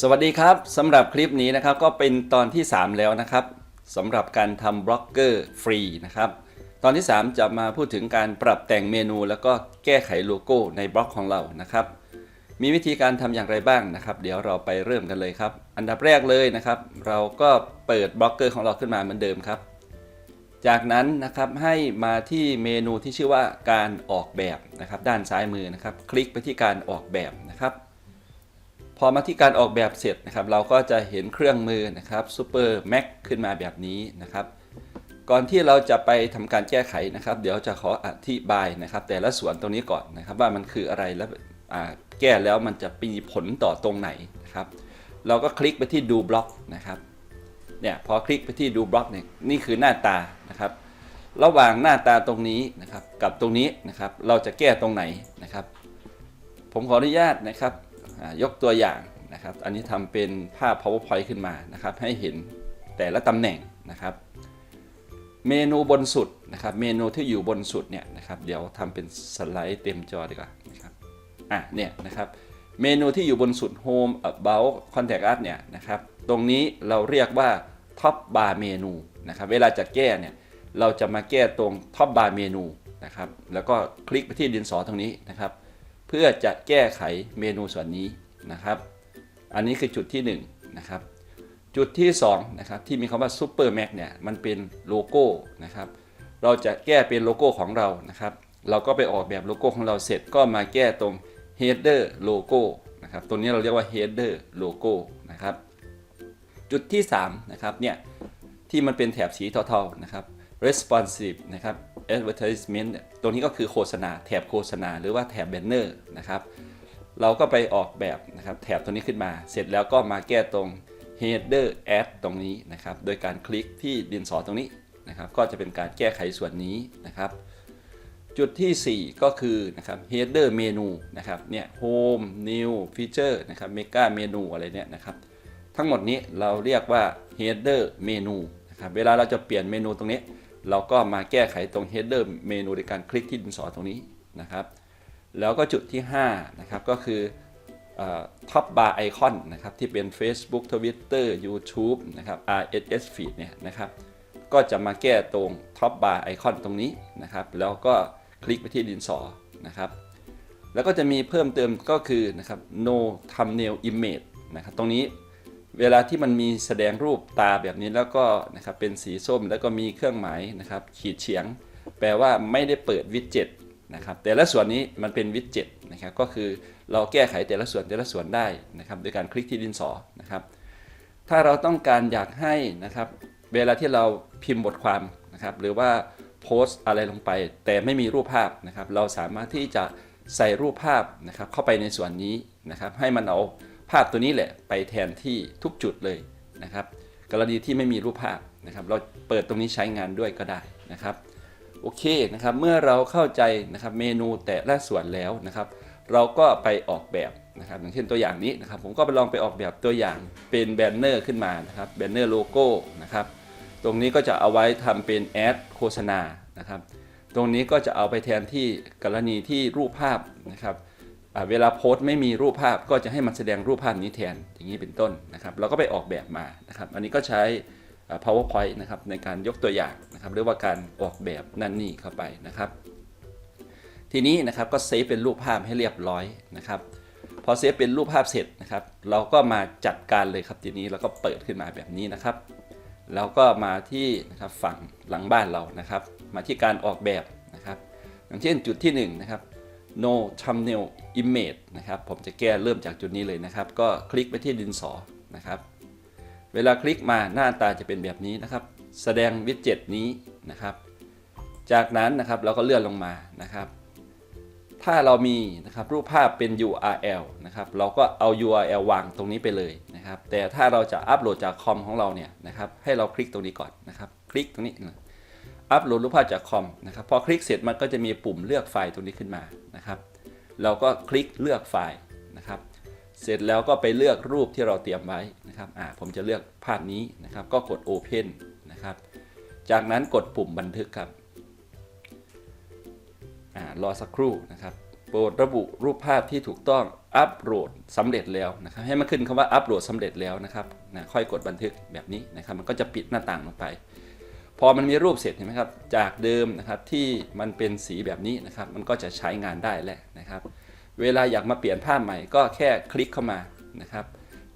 สวัสดีครับสำหรับคลิปนี้นะครับก็เป็นตอนที่ 3 แล้วนะครับสำหรับการทำบล็อกเกอร์ฟรีนะครับตอนที่ 3 จะมาพูดถึงการปรับแต่งเมนู แล้วก็แก้ไขโลโก้ในบล็อกของเรานะครับมีวิธีการทำอย่างไรบ้างนะครับ เดี๋ยวเราไปเริ่มกันเลยครับ อันดับแรกเลยนะครับ เราก็เปิดบล็อกเกอร์ของเราขึ้นมาเหมือนเดิมครับ จากนั้นนะครับให้มาที่เมนูที่ชื่อว่าการออกแบบนะครับ ด้านซ้ายมือนะครับ คลิกไปที่การออกแบบนะครับ พอมาที่การออกแบบเสร็จนะครับ เราก็จะเห็นเครื่องมือนะครับ Super Mac ขึ้นมาแบบนี้นะครับ ก่อนที่เราจะไปทำการแก้ไขนะครับ เดี๋ยวจะขออธิบายนะครับ แต่ละส่วนตรงนี้ก่อนนะครับ ว่ามันคืออะไรแล้วแก้แล้วมันจะมีผลต่อตรงไหนนะครับ เราก็คลิกไปที่ดูบล็อกนะครับเนี่ยพอคลิกไปที่ดูบล็อกเนี่ยนี่คือหน้าตานะครับ ระหว่างหน้าตาตรงนี้นะครับ กับตรงนี้นะครับ เราจะแก้ตรงไหนนะครับ ผมขออนุญาตนะครับ ยกตัวอย่างนะครับ อันนี้ทำเป็นภาพ powerpoint ขึ้นมานะครับ ให้เห็นแต่ละตำแหน่งนะครับ เมนูบนสุดนะครับ เมนูที่อยู่บนสุดเนี่ยนะครับ เดี๋ยวทำเป็นสไลด์เต็มจอดีกว่านะครับ อะเนี่ยนะครับ เมนูที่อยู่บนสุด Home About Contact Us เนี่ยนะครับ ตรงนี้เราเรียกว่า Top Bar เมนูนะครับ เวลาจะแก้เนี่ยเราจะมาแก้ตรง Top Bar เมนูนะครับ แล้วก็คลิกไปที่ดินสอตรงนี้นะครับ เพื่อจะแก้ไขเมนูส่วนนี้นะครับ อันนี้คือจุดที่1นงนะครับจุดที่2นะครับที่มีคำว่า Super Mac เนี่ยมันเป็นโลโก้นะครับ เราจะแก้เป็นโลโก้ของเรานะครับ เราก็ไปออกแบบโลโก้ของเราเสร็จก็มาแก้ตรง Header Logo นะครับตัวนี้เราเรียกว่า Header Logo นะครับ จุดที่3นะครับเนี่ยที่มันเป็นแถบสีเทาๆนะครับ responsive นะครับ advertisement ตรงนี้ก็คือโฆษณาแถบโฆษณาหรือว่าแถบ banner นะครับ เราก็ไปออกแบบนะครับแถบตัวนี้ขึ้นมา เสร็จแล้วก็มาแก้ตรง header ad ตรงนี้นะครับ โดยการคลิกที่ดินสอตรงนี้นะครับ ก็จะเป็นการแก้ไขส่วนนี้นะครับ จุดที่ 4 ก็คือนะครับ header menu นะครับ เนี่ย home new feature นะครับ mega menu อะไรเนี่ยนะครับ ทั้งหมดนี้เราเรียกว่า header menu นะครับ เวลาเราจะเปลี่ยนเมนูตรงนี้ เราก็มาแก้ไขตรง header menu ในการคลิกที่ดินสอตรงนี้นะครับ แล้วก็จุดที่5นะครับก็คือท็อปบาร์ไอคอนนะครับที่เป็น Facebook Twitter YouTube นะครับ RSS feed เนี่ยนะครับก็จะมาแก้ตรงท็อปบาร์ไอคอนตรงนี้นะครับแล้วก็คลิกไปที่ดินสอนะครับแล้วก็จะมีเพิ่มเติมก็คือนะครับ no thumbnail image นะครับตรงนี้ เวลาที่มันมีแสดงรูปตาแบบนี้แล้วก็นะครับเป็นสีส้มแล้วก็มีเครื่องหมายนะครับ ขีดเฉียง แปลว่าไม่ได้เปิดวิดเจ็ตนะครับแต่ละส่วนนี้มันเป็นวิดเจ็ตนะครับก็คือเราแก้ไขแต่ละส่วนแต่ละส่วนได้นะครับโดยการคลิกที่ดินสอนะครับ ถ้าเราต้องการอยากให้นะครับ เวลาที่เราพิมพ์บทความนะครับหรือว่าโพสต์อะไรลงไป แต่ไม่มีรูปภาพนะครับ เราสามารถที่จะใส่รูปภาพนะครับเข้าไปในส่วนนี้นะครับ ให้มันเอาาพตัวนี้แหละไปแทนที่ทุกจุดเลยนะครับ กรณีที่ไม่มีรูปภาพนะครับ เราเปิดตรงนี้ใช้งานด้วยก็ได้นะครับโอเคนะครับเมื่อเราเข้าใจนะครับเมนูแต่ละส่วนแล้วนะครับ เราก็ไปออกแบบนะครับอย่างเช่นตัวอย่างนี้นะครับ ผมก็ไปลองไปออกแบบตัวอย่างเป็นแบนเนอร์ขึ้นมานะครับแบนเนอร์โลโก้นะครับตรงนี้ก็จะเอาไว้ทำเป็นแอดโฆษณานะครับ ตรงนี้ก็จะเอาไปแทนที่กรณีที่รูปภาพนะครับ เวลาโพสต์ไม่มีรูปภาพก็จะให้มันแสดงรูปภาพนี้แทนอย่างนี้เป็นต้นนะครับเราก็ไปออกแบบมานะครับ อันนี้ก็ใช้ powerpoint นะครับในการยกตัวอย่างนะครับหรือว่าการออกแบบนั่นนี่เข้าไปนะครับ ทีนี้นะครับก็เซฟเป็นรูปภาพให้เรียบร้อยนะครับพอเซฟเป็นรูปภาพเสร็จนะครับ เราก็มาจัดการเลยครับทีนี้เราก็เปิดขึ้นมาแบบนี้นะครับแล้วก็มาที่นะครับฝั่งหลังบ้านเรานะครับ มาที่การออกแบบนะครับ อย่างเช่นจุดที่1นะครับ no thumbnail image นะครับ ผมจะแก้เริ่มจากจุดนี้เลยนะครับ ก็คลิกไปที่ดินสอนะครับ เวลาคลิกมาหน้าตาจะเป็นแบบนี้นะครับ แสดงวิดเจ็ตนี้นะครับ จากนั้นนะครับเราก็เลื่อนลงมานะครับ ถ้าเรามีนะครับรูปภาพเป็น URL นะครับ เราก็เอา URL วางตรงนี้ไปเลยนะครับ แต่ถ้าเราจะอัปโหลดจากคอมของเราเนี่ยนะครับ ให้เราคลิกตรงนี้ก่อนนะครับ คลิกตรงนี้ อัปโหลดรูปภาพจากคอมนะครับพอคลิกเสร็จมันก็จะมีปุ่มเลือกไฟล์ตรงนี้ขึ้นมานะครับ เราก็คลิกเลือกไฟล์นะครับ เสร็จแล้วก็ไปเลือกรูปที่เราเตรียมไว้นะครับอ่าผมจะเลือกภาพนี้นะครับ ก็กด Open นะครับ จากนั้นกดปุ่มบันทึกครับอ่ารอสักครู่นะครับโปรดระบุรูปภาพที่ถูกต้องอัปโหลดสำเร็จแล้วนะครับ ให้มันขึ้นคำว่าอัปโหลดสำเร็จแล้วนะครับนะค่อยกดบันทึกแบบนี้นะครับ มันก็จะปิดหน้าต่างลงไป พอมันมีรูปเสร็จเห็นไหมครับ จากเดิมนะครับที่มันเป็นสีแบบนี้นะครับ มันก็จะใช้งานได้แหละนะครับ เวลาอยากมาเปลี่ยนภาพใหม่ก็แค่คลิกเข้ามานะครับ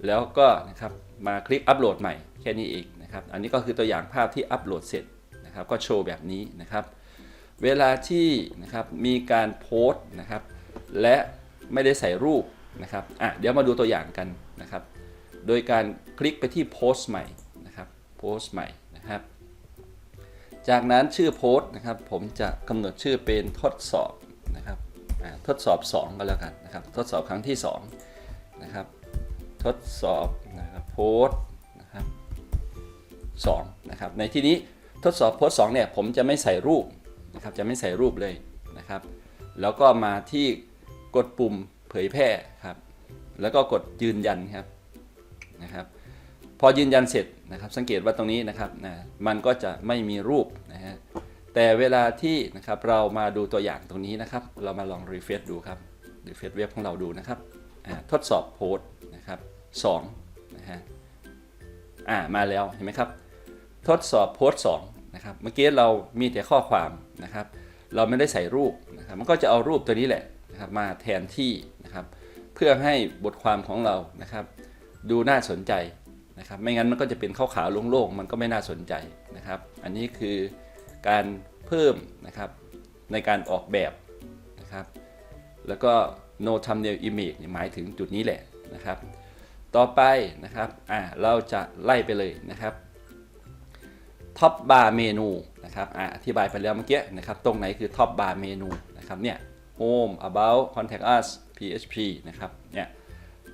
แล้วก็นะครับมาคลิกอัปโหลดใหม่แค่นี้เองนะครับ อันนี้ก็คือตัวอย่างภาพที่อัปโหลดเสร็จนะครับ ก็โชว์แบบนี้นะครับ เวลาที่นะครับมีการโพสต์นะครับ และไม่ได้ใส่รูปนะครับอะเดี๋ยวมาดูตัวอย่างกันนะครับ โดยการคลิกไปที่โพสต์ใหม่นะครับโพสต์ใหม่นะครับ จากนั้นชื่อโพสต์นะครับ ผมจะกำหนดชื่อเป็นทดสอบนะครับทดสอบ 2 ก็แล้วกันนะครับ ทดสอบครั้งที่2นะครับ ทดสอบนะครับโพสต์นะครับ2นะครับ ในที่นี้ทดสอบโพสต์2เนี่ยผมจะไม่ใส่รูปนะครับ จะไม่ใส่รูปเลยนะครับ แล้วก็มาที่กดปุ่มเผยแพร่ครับ แล้วก็กดยืนยันครับนะครับ พอยืนยันเสร็จนะครับสังเกตว่าตรงนี้นะครับนะมันก็จะไม่มีรูปนะฮะแต่เวลาที่นะครับเรามาดูตัวอย่างตรงนี้นะครับ เรามาลองรีเฟซดูครับรีเฟซเว็บของเราดูนะครับทดสอบโพสนะครับสองนะฮะอ่ามาแล้วเห็นไหมครับ ทดสอบโพสต์สองนะครับเมื่อกี้เรามีแต่ข้อความนะครับ เราไม่ได้ใส่รูปนะครับมันก็จะเอารูปตัวนี้แหละนะครับมาแทนที่นะครับ เพื่อให้บทความของเรานะครับ ดูน่าสนใจ นะครับไม่งั้นมันก็จะเป็นข้าวๆโล่งๆมันก็ไม่น่าสนใจนะครับ อันนี้คือการเพิ่มนะครับในการออกแบบนะครับ แล้วก็ no thumbnail image หมายถึงจุดนี้แหละนะครับ ต่อไปนะครับอ่าเราจะไล่ไปเลยนะครับท็อปบาร์เมนูนะครับอ่าอธิบายไปแล้วเมื่อกี้นะครับ ตรงไหนคือท็อปบาร์เมนูนะครับเนี่ย home about contact us php นะครับเนี่ย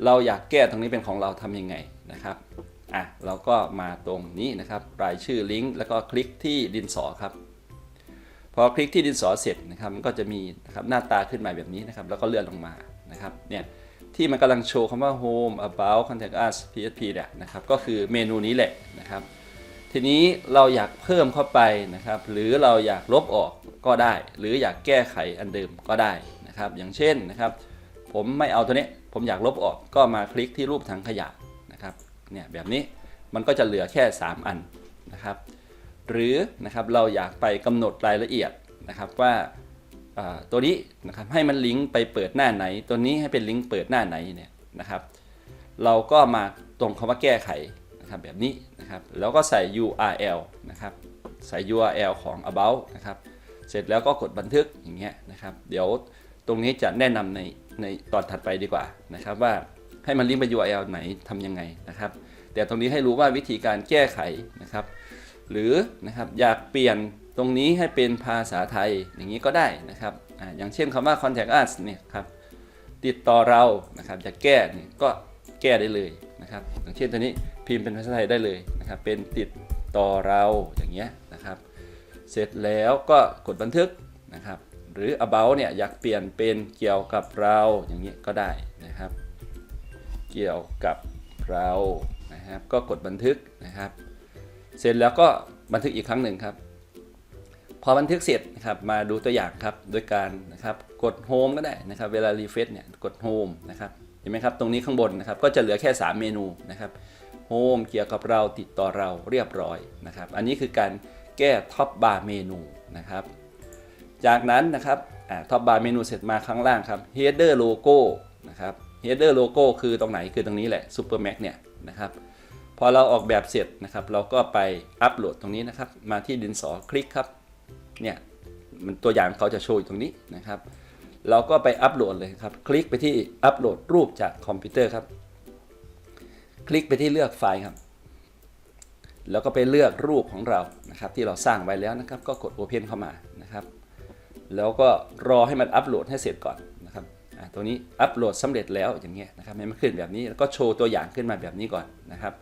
เราอยากแก้ตรงนี้เป็นของเราทำยังไงนะครับ อะเราก็มาตรงนี้นะครับ รายชื่อลิงก์แล้วก็คลิกที่ดินสอครับ พอคลิกที่ดินสอเสร็จนะครับมันก็จะมีนะครับหน้าตาขึ้นมาแบบนี้นะครับ แล้วก็เลื่อนลงมานะครับเนี่ยที่มันกำลังโชว์คำว่า home about contact us php เนี่ยนะครับก็คือเมนูนี้แหละนะครับ ทีนี้เราอยากเพิ่มเข้าไปนะครับ หรือเราอยากลบออกก็ได้ หรืออยากแก้ไขอันเดิมก็ได้นะครับ อย่างเช่นนะครับ ผมไม่เอาตัวนี้ ผมอยากลบออกก็มาคลิกที่รูปถังขยะ เนี่ยแบบนี้มันก็จะเหลือแค่ 3 อันนะครับหรือนะครับเราอยากไปกำหนดรายละเอียดนะครับว่าอ่าตัวนี้นะครับให้มันลิงก์ไปเปิดหน้าไหน ตัวนี้ให้เป็นลิงก์เปิดหน้าไหนเนี่ยนะครับ เราก็มาตรงคำว่าแก้ไขนะครับแบบนี้นะครับแล้วก็ใส่ URL นะครับใส่ URL ของ about นะครับเสร็จแล้วก็กดบันทึกอย่างเงี้ยนะครับ เดี๋ยวตรงนี้จะแนะนำในในตอนถัดไปดีกว่านะครับว่า ให้มันลิงก์ไป URL ไหนทำยังไงนะครับ แต่ตรงนี้ให้รู้ว่าวิธีการแก้ไขนะครับ หรือนะครับอยากเปลี่ยนตรงนี้ให้เป็นภาษาไทยอย่างนี้ก็ได้นะครับออย่างเช่นคำว่า contact us เนี่ยครับติดต่อเรานะครับจะแก้เนี่ยก็แก้ได้เลยนะครับ อย่างเช่นตัวนี้พิมพ์เป็นภาษาไทยได้เลยนะครับ เป็นติดต่อเราอย่างเงี้ยนะครับ เสร็จแล้วก็กดบันทึกนะครับ หรือ about เนี่ยอยากเปลี่ยนเป็นเกี่ยวกับเราอย่างเงี้ยก็ได้นะครับ เกี่ยวกับเรานะครับ ก็กดบันทึกนะครับ เสร็จแล้วก็บันทึกอีกครั้งหนึ่งครับ พอบันทึกเสร็จนะครับมาดูตัวอย่างครับโดยการนะครับกดโฮมก็ได้นะครับ เวลารีเฟซเนี่ยกดโฮมนะครับเห็นไหมครับตรงนี้ข้างบนนะครับ ก็จะเหลือแค่ 3 เมนูนะครับโฮมเกี่ยวกับเราติดต่อเราเรียบร้อยนะครับ อันนี้คือการแก้ท็อปบาร์เมนูนะครับ จากนั้นนะครับท็อปบาร์เมนูเสร็จมาข้างล่างครับ header logo นะครับ header logo คือตรงไหนคือตรงนี้แหละ super max เนี่ยนะครับพอเราออกแบบเสร็จนะครับเราก็ไปอัปโหลดตรงนี้นะครับ มาที่ดินสอคลิกครับเนี่ยมันตัวอย่างเขาจะโชว์อยู่ตรงนี้นะครับ เราก็ไปอัปโหลดเลยครับ คลิกไปที่อัปโหลดรูปจากคอมพิวเตอร์ครับ คลิกไปที่เลือกไฟล์ครับ แล้วก็ไปเลือกรูปของเรานะครับ ที่เราสร้างไว้แล้วนะครับ ก็กด Open เข้ามานะครับ แล้วก็รอให้มันอัปโหลดให้เสร็จก่อน ตัวนี้อัปโหลดสำเร็จแล้วอย่างเงี้ยนะครับให้มันขึ้นแบบนี้แล้วก็โชว์ตัวอย่างขึ้นมาแบบนี้ก่อนนะครับ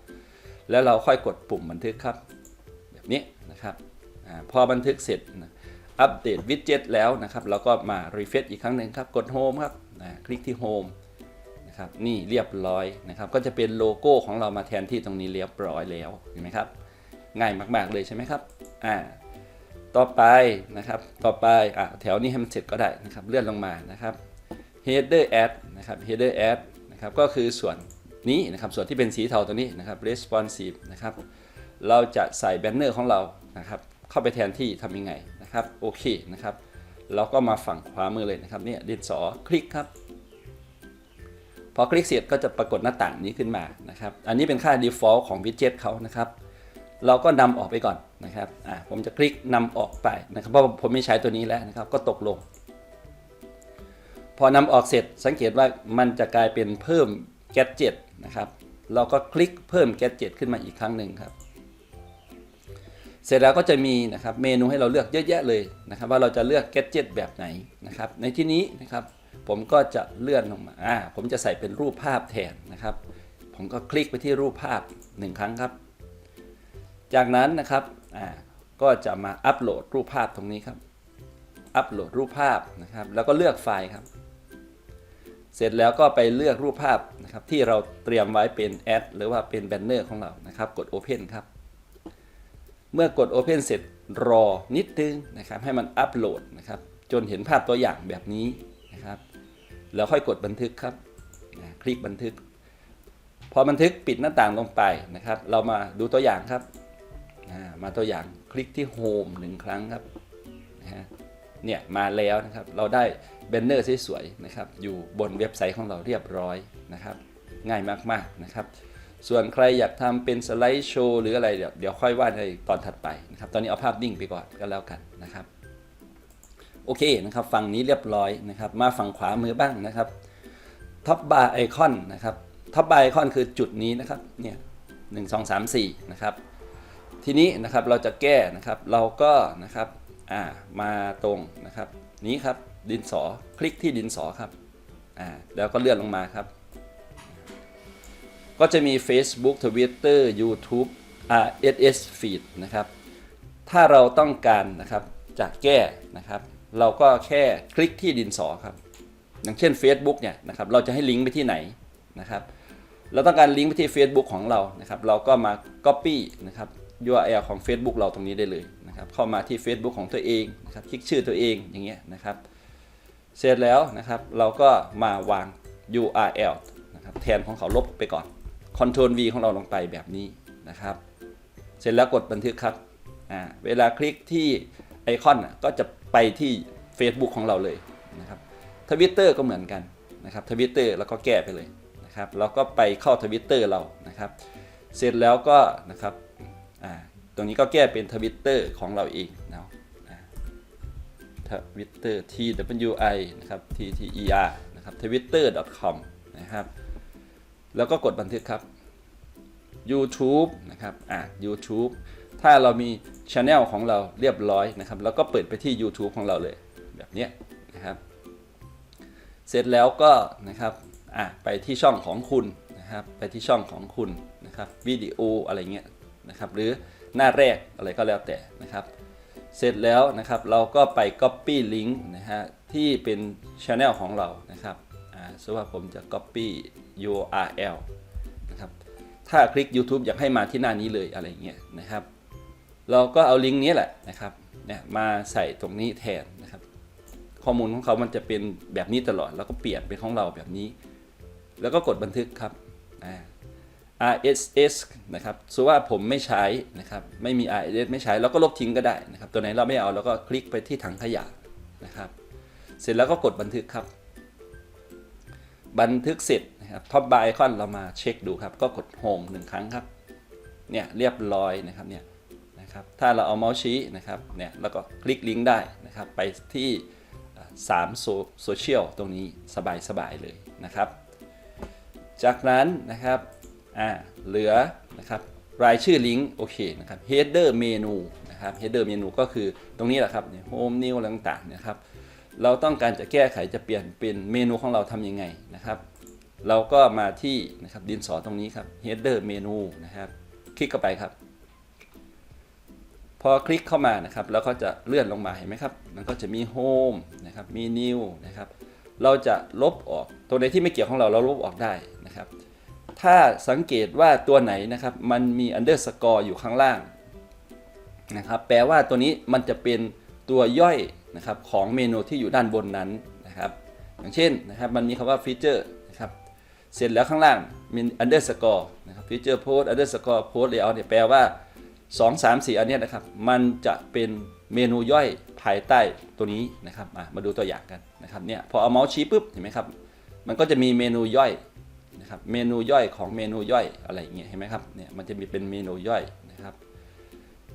แล้วเราค่อยกดปุ่มบันทึกครับ แบบนี้นะครับอพอบันทึกเสร็จอัปเดตวิดเจ็ตแล้วนะครับเราก็มารีเฟซอีกครั้งหนึ่งครับกดโฮมครับคลิกที่โฮมนะครับนี่เรียบร้อยนะครับ ก็จะเป็นโลโก้ของเรามาแทนที่ตรงนี้เรียบร้อยแล้วเห็นไหมครับ ง่ายมาก ๆเลยใช่ไหมครับอ่าต่อไปนะครับ ต่อไปอะแถวนี้ให้มันเสร็จก็ได้นะครับ เลื่อนลงมานะครับ header ad นะครับ header ad นะครับก็คือส่วนนี้นะครับส่วนที่เป็นสีเทาตัวนี้นะครับ responsive นะครับเราจะใส่แบนเนอร์ของเรานะครับเข้าไปแทนที่ทำยังไงนะครับโอเคนะครับเราก็มาฝั่งขวามือเลยนะครับเนี่ยดินสอคลิกครับ พอคลิกเสร็จก็จะปรากฏหน้าต่างนี้ขึ้นมานะครับอันนี้เป็นค่า default ของ widget เขานะครับเราก็นำออกไปก่อนนะครับอ่าผมจะคลิกนำออกไปนะครับเพราะผมไม่ใช้ตัวนี้แล้วนะครับก็ตกลง อนำออกเสร็จสังเกตว่ามันจะกลายเป็นเพิ่ม gadget นะครับ เราก็คลิกเพิ่ม gadget ขึ้นมาอีกครั้งหนึ่งครับ เสร็จแล้วก็จะมีนะครับเมนูให้เราเลือกเยอะแยะเลยนะครับ ว่าเราจะเลือก gadget แบบไหนนะครับ ในที่นี้นะครับผมก็จะเลื่อนลงมาอ่าผมจะใส่เป็นรูปภาพแทนนะครับ ผมก็คลิกไปที่รูปภาพหนึ่งครั้งครับ จากนั้นนะครับอ่าก็จะมาอัปโหลดรูปภาพตรงนี้ครับ อัปโหลดรูปภาพนะครับ แล้วก็เลือกไฟล์ครับ เสร็จแล้วก็ไปเลือกรูปภาพนะครับที่เราเตรียมไว้เป็นแอดหรือว่าเป็นแบนเนอร์ของเรานะครับ กด Open ครับ เมื่อกด Open เสร็จรอนิดนึงนะครับ ให้มันอัปโหลดนะครับ จนเห็นภาพตัวอย่างแบบนี้นะครับ แล้วค่อยกดบันทึกครับนะคลิกบันทึก พอบันทึกปิดหน้าต่างลงไปนะครับ เรามาดูตัวอย่างครับอ่ามาตัวอย่างคลิกที่โฮมหนึ่งครั้งครับนะฮะเนี่ยมาแล้วนะครับ เราได้ แบนเนอร์สวยๆนะครับอยู่บนเว็บไซต์ของเราเรียบร้อยนะครับ ง่ายมากๆนะครับ ส่วนใครอยากทำเป็นสไลด์โชว์หรืออะไร เดี๋ยวเดี๋ยวค่อยว่าในตอนถัดไปนะครับ ตอนนี้เอาภาพนิ่งไปก่อนก็แล้วกันนะครับ โอเคนะครับฝั่งนี้เรียบร้อยนะครับ มาฝั่งขวามือบ้างนะครับท็อปบาร์ไอคอนนะครับท็อปบาร์ไอคอนคือจุดนี้นะครับเนี่ยหนึ่งสองสามสี่นะครับทีนี้นะครับเราจะแก้นะครับเราก็นะครับอ่ามาตรงนะครับนี้ครับ ดินสอคลิกที่ดินสอครับอ่าแล้วก็เลื่อนลงมาครับ ก็จะมี Facebook Twitter YouTube RSS feed นะครับ ถ้าเราต้องการนะครับจะแก้นะครับ เราก็แค่คลิกที่ดินสอครับ อย่างเช่น Facebook เนี่ยนะครับเราจะให้ลิงก์ไปที่ไหนนะครับเราต้องการลิงก์ไปที่ Facebook ของเรานะครับ เราก็มา Copy นะครับ URL ของ Facebook เราตรงนี้ได้เลยนะครับ เข้ามาที่ Facebook ของตัวเองนะครับ คลิกชื่อตัวเองอย่างเงี้ยนะครับ เสร็จแล้วนะครับ เราก็มาวาง URL นะครับแทนของเขาลบไปก่อน Ctrl V ของเราลงไปแบบนี้นะครับ เสร็จแล้วกดบันทึกครับอ่าเวลาคลิกที่ไอคอนก็จะไปที่ Facebook ของเราเลยนะครับทวิตเตอร์ก็เหมือนกันนะครับทวิตเตอร์แล้วก็แก้ไปเลยนะครับแล้วก็ไปเข้าทวิตเตอร์เรานะครับ เสร็จแล้วก็นะครับอ่าตรงนี้ก็แก้เป็นทวิตเตอร์ของเราเองนะ วิตเตอร์ t w i นะครับ t t e r นะครับ twitter.com นะครับ แล้วก็กดบันทึกครับ YouTube นะครับอะ YouTube ถ้าเรามีช anel ของเราเรียบร้อยนะครับ แล้วก็เปิดไปที่ YouTube ของเราเลยแบบนี้นะครับ เสร็จแล้วก็นะครับอะไปที่ช่องของคุณนะครับ ไปที่ช่องของคุณนะครับวิดีโออะไรเงี้ยนะครับ หรือหน้าแรกอะไรก็แล้วแต่นะครับ เสร็จแล้วนะครับเราก็ไป Copy Link นะฮะที่เป็น Channel ของเรานะครับอ่าสมมติว่าผมจะ Copy URL นะครับถ้าคลิก YouTube อยากให้มาที่หน้านี้เลยอะไรเงี้ยนะครับ เราก็เอาลิงก์นี้แหละนะครับเนี่ยมาใส่ตรงนี้แทนนะครับ ข้อมูลของเขามันจะเป็นแบบนี้ตลอด แล้วก็เปลี่ยนเป็นของเราแบบนี้ แล้วก็กดบันทึกครับอ่า RSS นะครับสมมติว่าผมไม่ใช้นะครับไม่มี RSS ไม่ใช้เราก็ลบทิ้งก็ได้นะครับตัวไหนเราไม่เอาเราก็คลิกไปที่ถังขยะนะครับ เสร็จแล้วก็กดบันทึกครับ บันทึกเสร็จนะครับท็อปบายคอนเรามาเช็คดูครับ ก็กดโฮมหนึ่งครั้งครับเนี่ยเรียบร้อยนะครับเนี่ยนะครับถ้าเราเอาเมาส์ชี้นะครับเนี่ยแล้วก็คลิกลิงก์ได้นะครับไปที่3โซเชียลตรงนี้สบายๆเลยนะครับ จากนั้นนะครับ อ่าเหลือนะครับรายชื่อลิงก์โอเคนะครับ header menu นะครับ header menu ก็คือตรงนี้แหละครับเนี่ย home new อะไรต่างๆนะครับ เราต้องการจะแก้ไขจะเปลี่ยนเป็นเมนูของเราทำยังไงนะครับ เราก็มาที่นะครับดินสอตรงนี้ครับ header menu นะครับ คลิกเข้าไปครับ พอคลิกเข้ามานะครับแล้วก็จะเลื่อนลงมาเห็นไหมครับ มันก็จะมี home นะครับ มี new นะครับ เราจะลบออก ตัวไหนที่ไม่เกี่ยวของเราเราลบออกได้นะครับ ถ้าสังเกตว่าตัวไหนนะครับมันมี underscore อยู่ข้างล่างนะครับแปลว่าตัวนี้มันจะเป็นตัวย่อยนะครับของเมนูที่อยู่ด้านบนนั้นนะครับ อย่างเช่นนะครับมันมีคำว่าฟีเจอร์นะครับเสร็จแล้วข้างล่างมี underscore นะครับฟีเจอร์โพส underscore post layout เนี่ยแปลว่า 2 3 4 อันเนี้ยนะครับ มันจะเป็นเมนูย่อยภายใต้ตัวนี้นะครับมาดูตัวอย่างกันนะครับเนี่ยพอเอาเมาส์ชี้ปุ๊บเห็นไหมครับมันก็จะมีเมนูย่อย นะครับเมนูย่อยของเมนูย่อยอะไรอย่างเงี้ยเห็นไหมครับเนี่ยมันจะมีเป็นเมนูย่อยนะครับ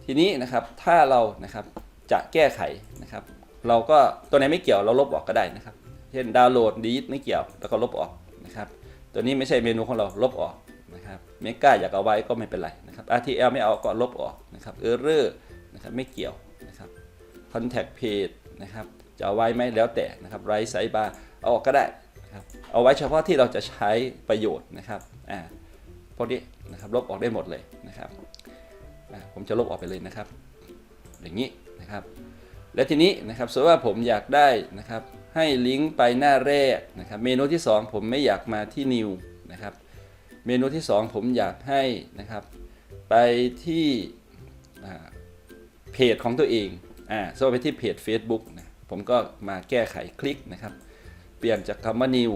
ทีนี้นะครับถ้าเรานะครับจะแก้ไขนะครับ เราก็ตัวไหนไม่เกี่ยวเราลบออกก็ได้นะครับ เช่นดาวน์โหลดดีดไม่เกี่ยวแล้วก็ลบออกนะครับตัวนี้ไม่ใช่เมนูของเราลบออกนะครับเมกาอยากเอาไว้ก็ไม่เป็นไรนะครับ RTL ไม่เอาก็ลบออกนะครับเออร์เรอร์นะครับไม่เกี่ยวนะครับ contact page นะครับจะเอาไว้ไหมแล้วแต่นะครับไรไซบาร์เอาออกก็ได้ เอาไว้เฉพาะที่เราจะใช้ประโยชน์นะครับอ่าพวกนี้นะครับลบออกได้หมดเลยนะครับอ่าผมจะลบออกไปเลยนะครับ อย่างนี้นะครับ และทีนี้นะครับสมมติว่าผมอยากได้นะครับ ให้ลิงก์ไปหน้าแรกนะครับ เมนูที่ 2 ผมไม่อยากมาที่ new นะครับ เมนูที่ 2 ผมอยากให้นะครับ ไปที่อ่าเพจของตัวเองอ่าสมมติไปที่เพจ Facebook นะผมก็มาแก้ไขคลิกนะครับ เปลี่ยนจากคำว่า new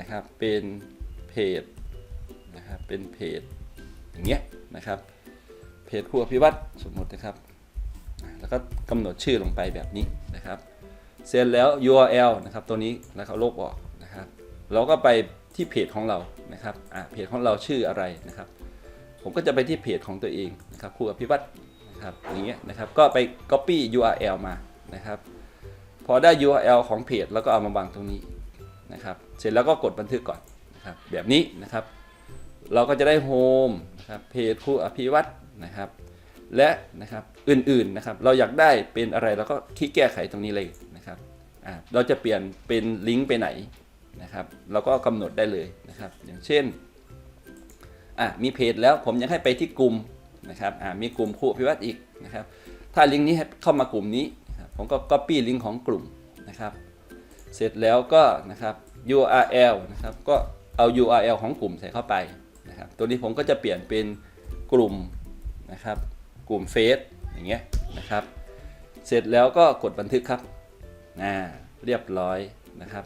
นะครับเป็นเพจนะครับเป็นเพจอย่างเงี้ยนะครับเพจครูอภิวัตรสมมตินะครับแล้วก็กำหนดชื่อลงไปแบบนี้นะครับ เสร็จแล้ว URL นะครับตัวนี้แล้วก็ลบออกนะครับเราก็ไปที่เพจของเรานะครับอ่าเพจของเราชื่ออะไรนะครับ ผมก็จะไปที่เพจของตัวเองนะครับครูอภิวัตรนะครับอย่างเงี้ยนะครับก็ไป copy URL มานะครับพอได้ URL ของเพจแล้วก็เอามาวางตรงนี้ นะครับเสร็จแล้วก็กดบันทึกก่อนนะครับแบบนี้นะครับ เราก็จะได้โฮมนะครับเพจครูอภิวัตนะครับ และนะครับอื่นๆนะครับ เราอยากได้เป็นอะไรเราก็คลิกแก้ไขตรงนี้เลยนะครับเราจะเปลี่ยนเป็นลิงก์ไปไหนนะครับเราก็กำหนดได้เลยนะครับ อย่างเช่นอะมีเพจแล้วผมยังให้ไปที่กลุ่มนะครับอ่ามีกลุ่มครูพิวัตรอีกนะครับ ถ้าลิงก์นี้เข้ามากลุ่มนี้ ผมก็ copy ลิงก์ของกลุ่มนะครับ เสร็จแล้วก็นะครับ URL นะครับก็เอา URL ของกลุ่มใส่เข้าไปนะครับ ตัวนี้ผมก็จะเปลี่ยนเป็นกลุ่มนะครับ กลุ่มเฟซอย่างเงี้ยนะครับ เสร็จแล้วก็กดบันทึกครับอ่าเรียบร้อยนะครับ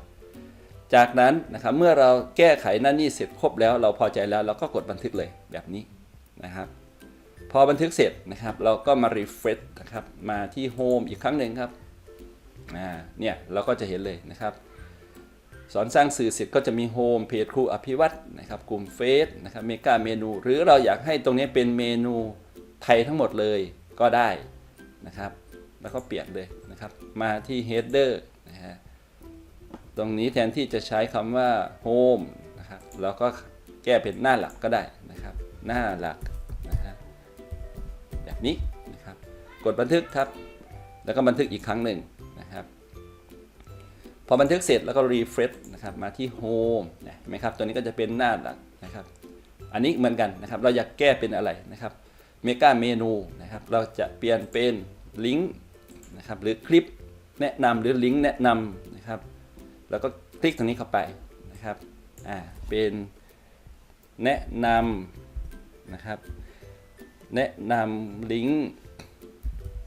จากนั้นนะครับเมื่อเราแก้ไขหน้านี่เสร็จครบแล้ว เราพอใจแล้วเราก็กดบันทึกเลยแบบนี้นะครับ พอบันทึกเสร็จนะครับ เราก็มา refresh นะครับมาที่ home อีกครั้งหนึ่งครับ เนี่ยเราก็จะเห็นเลยนะครับ สอนสร้างสื่อเสร็จก็จะมีโฮมเพจครูอภิวัตรนะครับกลุ่มเฟซนะครับเมกาเมนู หรือเราอยากให้ตรงนี้เป็นเมนูไทยทั้งหมดเลยก็ได้นะครับ แล้วก็เปลี่ยนเลยนะครับ มาที่ header นะฮะตรงนี้แทนที่จะใช้คำว่า home นะครับเราก็แก้เป็นหน้าหลักก็ได้นะครับ หน้าหลักนะฮะแบบนี้นะครับ กดบันทึกครับ แล้วก็บันทึกอีกครั้งหนึ่ง พอบันทึกเสร็จแล้วก็ refresh นะครับมาที่ home นะเห็นไหมครับตัวนี้ก็จะเป็นหน้าหลักนะครับ อันนี้เหมือนกันนะครับ เราอยากแก้เป็นอะไรนะครับเมกาเมนูนะครับ เราจะเปลี่ยนเป็นลิงก์นะครับหรือคลิปแนะนำหรือลิงก์แนะนำนะครับ แล้วก็คลิกตรงนี้เข้าไปนะครับอ่าเป็นแนะนำนะครับ แนะนำลิงก์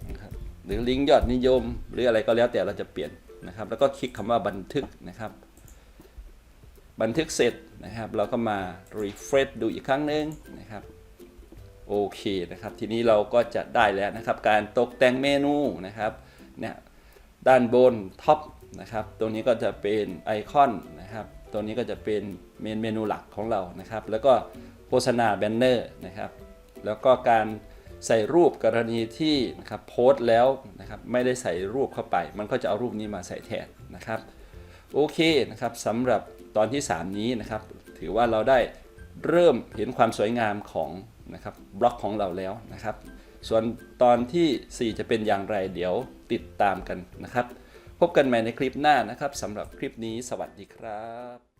นะครับหรือลิงก์ยอดนิยม หรืออะไรก็แล้วแต่เราจะเปลี่ยน นะครับ แล้วก็คลิกคำว่าบันทึกนะครับ บันทึกเสร็จนะครับ เราก็มา refresh ดูอีกครั้งหนึ่งนะครับโอเคนะครับ ทีนี้เราก็จะได้แล้วนะครับ การตกแต่งเมนูนะครับเนี่ยด้านบนท็อปนะครับ ตรงนี้ก็จะเป็นไอคอนนะครับ ตัวนี้ก็จะเป็นเมนเมนูหลักของเรานะครับ แล้วก็โฆษณาแบนเนอร์นะครับ แล้วก็การ ใส่รูปกรณีที่นะครับโพสต์แล้วนะครับไม่ได้ใส่รูปเข้าไป มันก็จะเอารูปนี้มาใส่แทนนะครับโอเคนะครับสำหรับตอนที่ 3 นี้นะครับถือว่าเราได้เริ่มเห็นความสวยงามของนะครับบล็อกของเราแล้วนะครับ ส่วนตอนที่ 4 จะเป็นอย่างไรเดี๋ยวติดตามกันนะครับ พบกันใหม่ในคลิปหน้านะครับสำหรับคลิปนี้สวัสดีครับ